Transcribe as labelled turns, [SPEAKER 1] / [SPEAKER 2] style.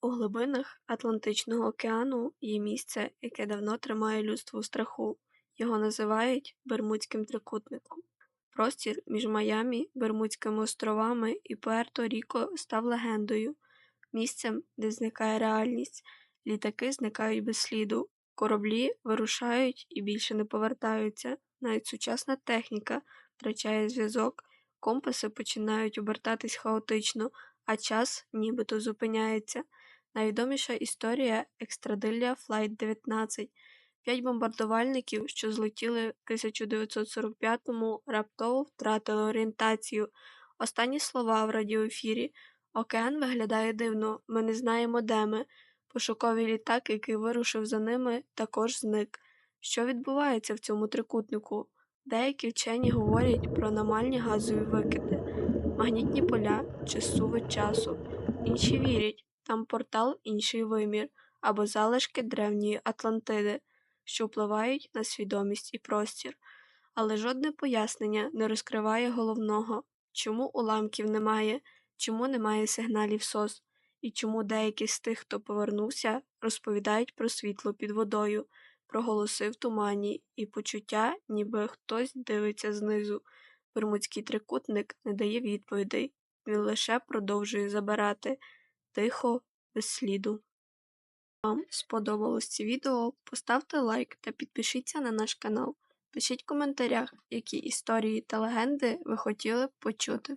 [SPEAKER 1] У глибинах Атлантичного океану є місце, яке давно тримає людство у страху. Його називають Бермудським трикутником. Простір між Майамі, Бермудськими островами і Пуерто-Ріко став легендою, місцем, де зникає реальність, літаки зникають без сліду, кораблі вирушають і більше не повертаються. Навіть сучасна техніка втрачає зв'язок, компаси починають обертатись хаотично, а час нібито зупиняється. Найвідоміша історія екстрадилля Flight 19. П'ять бомбардувальників, що злетіли в 1945-му, раптово втратили орієнтацію. Останні слова в радіоефірі. Океан виглядає дивно, ми не знаємо, де ми. Пошуковий літак, який вирушив за ними, також зник. Що відбувається в цьому трикутнику? Деякі вчені говорять про аномальні газові викиди, магнітні поля чи сувид часу. Інші вірять, там портал інший вимір або залишки древньої Атлантиди, що впливають на свідомість і простір. Але жодне пояснення не розкриває головного, чому уламків немає, чому немає сигналів СОС, і чому деякі з тих, хто повернувся, розповідають про світло під водою, про голоси в тумані і почуття, ніби хтось дивиться знизу. Бермудський трикутник не дає відповідей, він лише продовжує забирати тихо, без сліду. Вам сподобалось це відео? Поставте лайк та підпишіться на наш канал. Пишіть в коментарях, які історії та легенди ви хотіли б почути.